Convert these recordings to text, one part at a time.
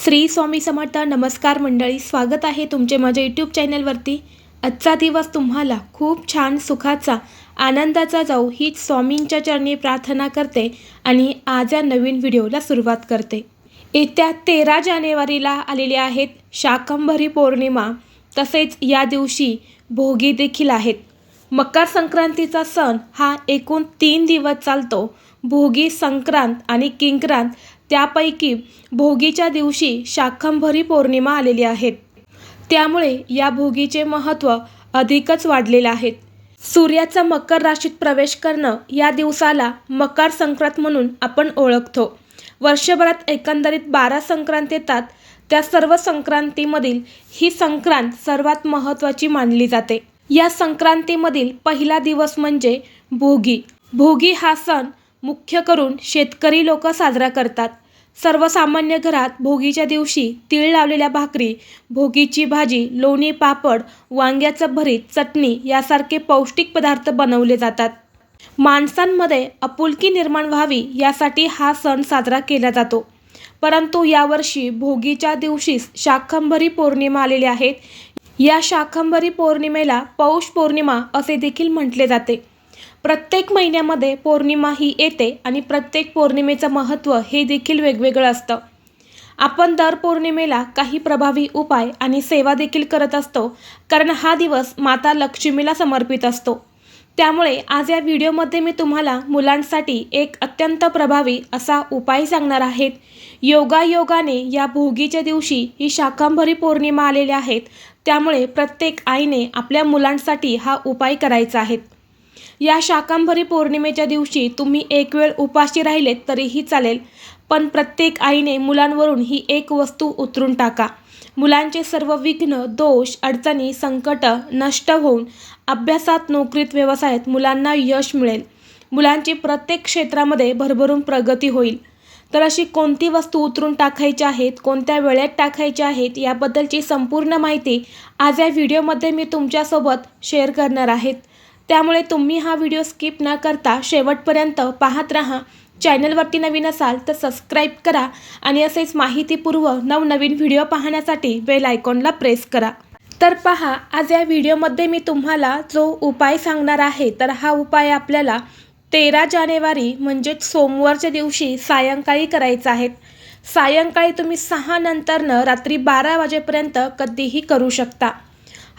श्री स्वामी समर्थ नमस्कार मंडळी स्वागत आहे तुमचे माझ्या यूट्यूब चॅनलवरती आजचा दिवस तुम्हाला खूप छान सुखाचा आनंदाचा जाऊ ही स्वामींच्या चरणी प्रार्थना करते आणि आज या नवीन व्हिडिओला सुरुवात करते. येत्या तेरा जानेवारीला आलेल्या आहेत शाकंभरी पौर्णिमा तसेच या दिवशी भोगी देखील आहेत. मकर संक्रांतीचा सण हा एकूण तीन दिवस चालतो. भोगी संक्रांत आणि किंक्रांत त्यापैकी भोगीच्या दिवशी शाकंभरी पौर्णिमा आलेली आहेत त्यामुळे या भोगीचे महत्त्व अधिकच वाढलेले आहेत सूर्याचा मकर राशीत प्रवेश करणं या दिवसाला मकर संक्रांत म्हणून आपण ओळखतो. वर्षभरात एकंदरीत बारा संक्रांत येतात. त्या सर्व संक्रांतीमधील ही संक्रांत सर्वात महत्त्वाची मानली जाते. या संक्रांतीमधील पहिला दिवस म्हणजे भोगी. भोगी हा सण मुख्य करून शेतकरी लोक साजरा करतात. सर्वसामान्य घरात भोगीच्या दिवशी तीळ लावलेल्या भाकरी भोगीची भाजी लोणी पापड वांग्याचं भरीत चटणी यासारखे पौष्टिक पदार्थ बनवले जातात. माणसांमध्ये आपुलकी निर्माण व्हावी यासाठी हा सण साजरा केला जातो. परंतु यावर्षी भोगीच्या दिवशीच शाकंभरी पौर्णिमा आलेली आहेत या शाकंभरी पौर्णिमेला पौष पौर्णिमा असे देखील म्हटले जाते. प्रत्येक महिन्यामध्ये पौर्णिमा ही येते आणि प्रत्येक पौर्णिमेचं महत्त्व हे देखील वेगवेगळं असतं. आपण दर पौर्णिमेला काही प्रभावी उपाय आणि सेवा देखील करत असतो कारण हा दिवस माता लक्ष्मीला समर्पित असतो. त्यामुळे आज या व्हिडिओमध्ये मी तुम्हाला मुलांसाठी एक अत्यंत प्रभावी असा उपाय सांगणार आहेत. योगायोगाने या भोगीच्या दिवशी ही शाकांभरी पौर्णिमा आलेल्या आहेत. त्यामुळे प्रत्येक आईने आपल्या मुलांसाठी हा उपाय करायचा आहे. या शाकांभरी पौर्णिमेच्या दिवशी तुम्ही एक वेळ उपाशी राहिलेत तरीही चालेल पण प्रत्येक आईने मुलांवरून ही एक वस्तू उतरून टाका. मुलांचे सर्व विघ्न दोष अडचणी संकट नष्ट होऊन अभ्यासात नोकरीत व्यवसायात मुलांना यश मिळेल. मुलांची प्रत्येक क्षेत्रामध्ये भरभरून प्रगती होईल. तर अशी कोणती वस्तू उतरून टाकायची आहेत कोणत्या वेळेत टाकायच्या आहेत याबद्दलची संपूर्ण माहिती आज या व्हिडिओमध्ये मी तुमच्यासोबत शेअर करणार आहेत त्यामुळे तुम्ही हा व्हिडिओ स्किप न करता शेवटपर्यंत पाहत राहा. चॅनलवरती नवीन असाल तर सबस्क्राईब करा आणि असेच माहितीपूर्व नवनवीन व्हिडिओ पाहण्यासाठी बेल आयकॉनला प्रेस करा. तर पहा आज या व्हिडिओमध्ये मी तुम्हाला जो उपाय सांगणार आहे तर हा उपाय आपल्याला तेरा जानेवारी म्हणजेच सोमवारच्या दिवशी सायंकाळी करायचा आहे. सायंकाळी तुम्ही सहा नंतरनं रात्री बारा वाजेपर्यंत कधीही करू शकता.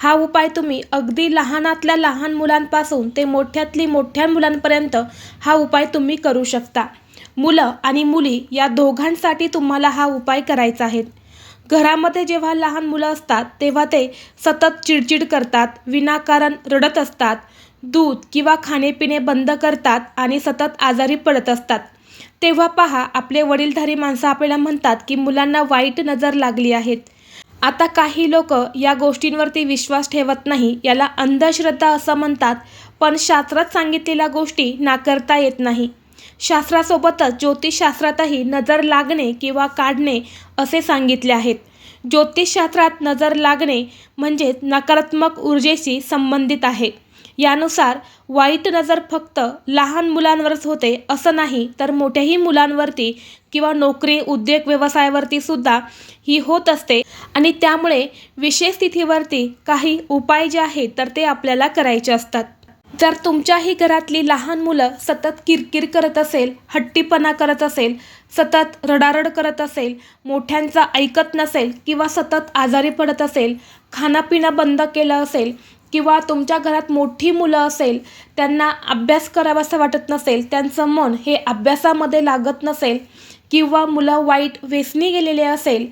हा उपाय तुम्ही अगदी लहानातल्या लहान मुलांपासून ते मोठ्यातली मोठ्या मुलांपर्यंत हा उपाय तुम्ही करू शकता. मुलं आणि मुली या दोघांसाठी तुम्हाला हा उपाय करायचा आहे. घरामध्ये जेव्हा लहान मुलं असतात तेव्हा ते सतत चिडचिड करतात विनाकारण रडत असतात दूध किंवा खाणेपिणे बंद करतात आणि सतत आजारी पडत असतात. तेव्हा पहा आपले वडीलधारी माणसं आपल्याला म्हणतात की मुलांना वाईट नजर लागली आहेत. आता काही लोक या गोष्टींवरती विश्वास ठेवत नाही याला अंधश्रद्धा असं म्हणतात पण शास्त्रात सांगितलेल्या गोष्टी नाकारता येत नाही. शास्त्रासोबतच ज्योतिषशास्त्रातही नजर लागणे किंवा काढणे असे सांगितले आहेत. ज्योतिषशास्त्रात नजर लागणे म्हणजेच नकारात्मक ऊर्जेशी संबंधित आहे. यानुसार वाईट नजर फक्त लहान मुलांवरच होते असं नाही तर मोठ्याही मुलांवरती किंवा नोकरी उद्योग व्यवसायावरती सुद्धा ही होत असते. आणि त्यामुळे विशेष तिथीवरती काही उपाय जे आहेत तर ते आपल्याला करायचे असतात. जर तुमच्याही घरातली लहान मुलं सतत किरकिर करत असेल हट्टीपणा करत असेल सतत रडारड करत असेल मोठ्यांचा ऐकत नसेल किंवा सतत आजारी पडत असेल खाणंपिणं बंद केलं असेल किंवा तुमच्या घरात मोठी मुलं असेल त्यांना अभ्यास करावासा वाटत नसेल त्यांचं मन हे अभ्यासामध्ये लागत नसेल किंवा मुलं वाईट व्यसनी गेलेले असेल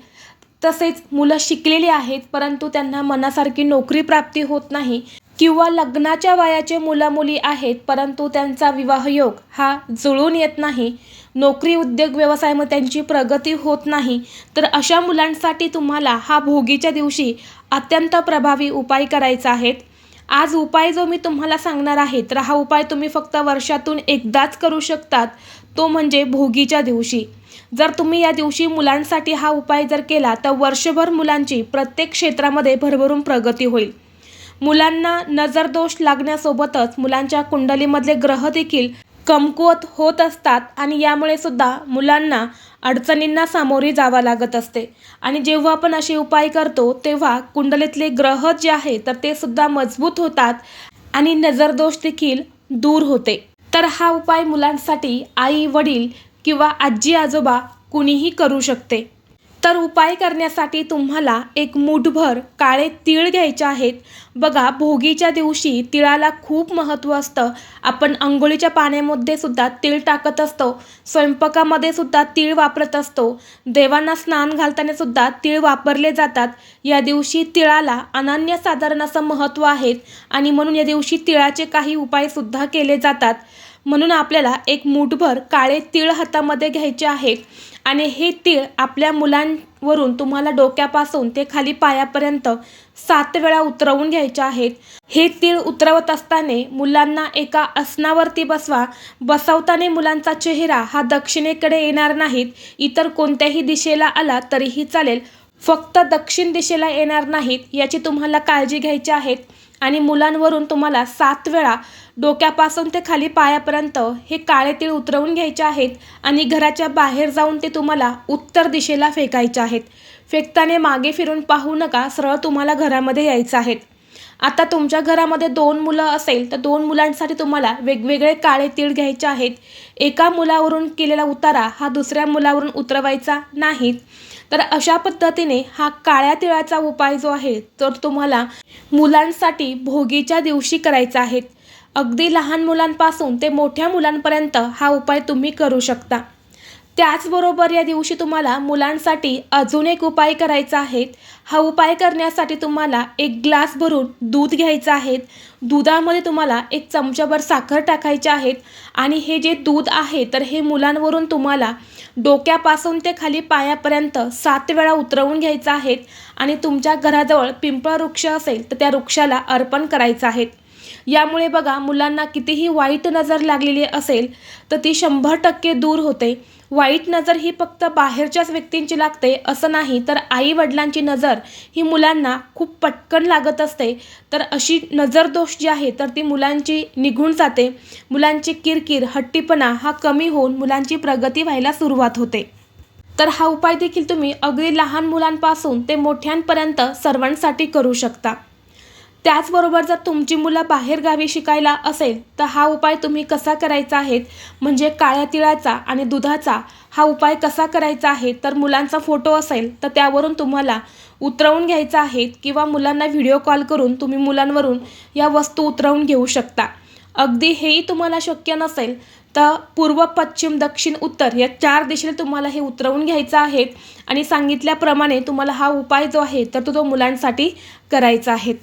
तसेच मुलं शिकलेली आहेत परंतु त्यांना मनासारखी नोकरी प्राप्ती होत नाही किंवा लग्नाच्या वयाचे मुलं मुली आहेत परंतु त्यांचा विवाहयोग हा जुळून येत नाही नोकरी उद्योग व्यवसायामध्ये त्यांची प्रगती होत नाही तर अशा मुलांसाठी तुम्हाला हा भोगीच्या दिवशी अत्यंत प्रभावी उपाय करायचा आहे. आज उपाय जो मी तुम्हाला सांगणार आहे तर हा उपाय तुम्ही फक्त वर्षातून एकदाच करू शकतात तो म्हणजे भोगीच्या दिवशी. जर तुम्ही या दिवशी मुलांसाठी हा उपाय जर केला तर वर्षभर मुलांची प्रत्येक क्षेत्रामध्ये भरभरून प्रगती होईल. मुलांना नजरदोष लागण्यासोबतच मुलांच्या कुंडलीमधले ग्रह देखील कमकुवत होत असतात आणि यामुळे सुद्धा मुलांना अडचणींना सामोरे जावं लागत असते. आणि जेव्हा आपण असे उपाय करतो तेव्हा कुंडलीतले ग्रह जे आहे तर ते सुद्धा मजबूत होतात आणि नजरदोष देखील दूर होते. तर हा उपाय मुलांसाठी आई वडील किंवा आजी आजोबा कुणीही करू शकते. तर उपाय करण्यासाठी तुम्हाला एक मूठभर काळे तीळ घ्यायचे आहेत. बघा भोगीच्या दिवशी तिळाला खूप महत्त्व असतं. आपण अंघोळीच्या पाण्यामध्ये सुद्धा तीळ टाकत असतो. स्वयंपाकामध्ये सुद्धा तीळ वापरत असतो. देवांना स्नान घालताना सुद्धा तीळ वापरले जातात. या दिवशी तिळाला अनन्यसाधारण असं महत्त्व आहे आणि म्हणून या दिवशी तिळाचे काही उपायसुद्धा केले जातात. म्हणून आपल्याला एक मूठभर काळे तीळ हातामध्ये घ्यायचे आहेत आणि हे तीळ आपल्या मुलांवरून तुम्हाला डोक्यापासून ते खाली पायापर्यंत सात वेळा उतरवून घ्यायचे आहेत. हे तीळ उतरवत असताना मुलांना एका आसनावरती बसवा. बसवताना मुलांचा चेहरा हा दक्षिणेकडे येणार नाहीत इतर कोणत्याही दिशेला आला तरीही चालेल. फक्त दक्षिण दिशेला येणार नाहीत याची तुम्हाला काळजी घ्यायची आहेत आणि मुलांवरून तुम्हाला सात वेळा डोक्यापासून ते खाली पायापर्यंत हे काळे तीळ उतरवून घ्यायचे आहेत आणि घराच्या बाहेर जाऊन ते तुम्हाला उत्तर दिशेला फेकायचे आहेत. फेकताना मागे फिरून पाहू नका सरळ तुम्हाला घरामध्ये यायचं आहेत. आता तुमच्या घरामध्ये दोन मुलं असेल तर दोन मुलांसाठी तुम्हाला वेगवेगळे काळे तीळ घ्यायचे आहेत. एका मुलावरून केलेला उतारा हा दुसऱ्या मुलावरून उतरवायचा नाही. तर अशा पद्धतीने हा काळ्या तिळाचा उपाय जो आहे तर तुम्हाला मुलांसाठी भोगीच्या दिवशी करायचा आहे. अगदी लहान मुलांपासून ते मोठ्या मुलांपर्यंत हा उपाय तुम्ही करू शकता. त्याचबरोबर या दिवशी तुम्हाला मुलांसाठी अजून एक उपाय करायचा आहे. हा उपाय करण्यासाठी तुम्हाला एक ग्लास भरून दूध घ्यायचं आहे. दुधामध्ये तुम्हाला एक चमचाभर साखर टाकायची आहेत आणि हे जे दूध आहे तर हे मुलांवरून तुम्हाला डोक्यापासून ते खाली पायापर्यंत सात वेळा उतरवून घ्यायचं आहेत आणि तुमच्या घराजवळ पिंपळ वृक्ष असेल तर त्या वृक्षाला अर्पण करायचं आहे. यामुळे बघा मुलांना कितीही वाईट नजर लागलेली असेल तर ती शंभर टक्के दूर होते. वाईट नजर ही फक्त बाहेरच्याच व्यक्तींची लागते असं नाही तर आई वडिलांची नजर ही मुलांना खूप पटकन लागत असते. तर अशी नजर दोष जी आहे तर ती मुलांची निघून जाते. मुलांची किरकिर हट्टीपणा हा कमी होऊन मुलांची प्रगती व्हायला सुरुवात होते. तर हा उपाय देखील तुम्ही अगदी लहान मुलांपासून ते मोठ्यांपर्यंत सर्वांसाठी करू शकता. त्याचबरोबर जर तुमची मुलं बाहेरगावी शिकायला असेल तर हा उपाय तुम्ही कसा करायचा आहे? म्हणजे काळ्या तिळाचा आणि दुधाचा हा उपाय कसा करायचा आहे? तर मुलांचा फोटो असेल तर त्यावरून तुम्हाला उतरवून घ्यायचा आहे किंवा मुलांना व्हिडिओ कॉल करून तुम्ही मुलांवरून या वस्तू उतरवून घेऊ शकता. अगदी हेही तुम्हाला शक्य नसेल तर पूर्व पश्चिम दक्षिण उत्तर या चार दिशेने तुम्हाला हे उतरवून घ्यायचं आहे आणि सांगितल्याप्रमाणे तुम्हाला हा उपाय जो आहे तर तो तो मुलांसाठी करायचा आहे.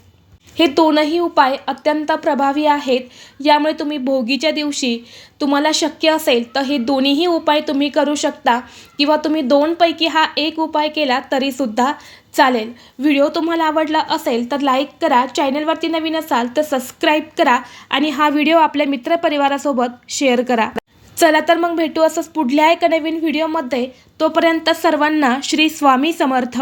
हे दोनही उपाय अत्यंत प्रभावी आहेत. यामुळे तुम्ही भोगीच्या दिवशी तुम्हाला शक्य असेल तर हे दोन्हीही उपाय तुम्ही करू शकता किंवा तुम्ही दोनपैकी हा एक उपाय केला तरीसुद्धा चालेल. व्हिडिओ तुम्हाला आवडला असेल तर लाईक करा चॅनलवरती नवीन असाल तर सबस्क्राईब करा आणि हा व्हिडिओ आपल्या मित्रपरिवारासोबत शेअर करा. चला तर मग भेटू असंच पुढल्या एका नवीन व्हिडिओमध्ये. तोपर्यंत सर्वांना श्री स्वामी समर्थ.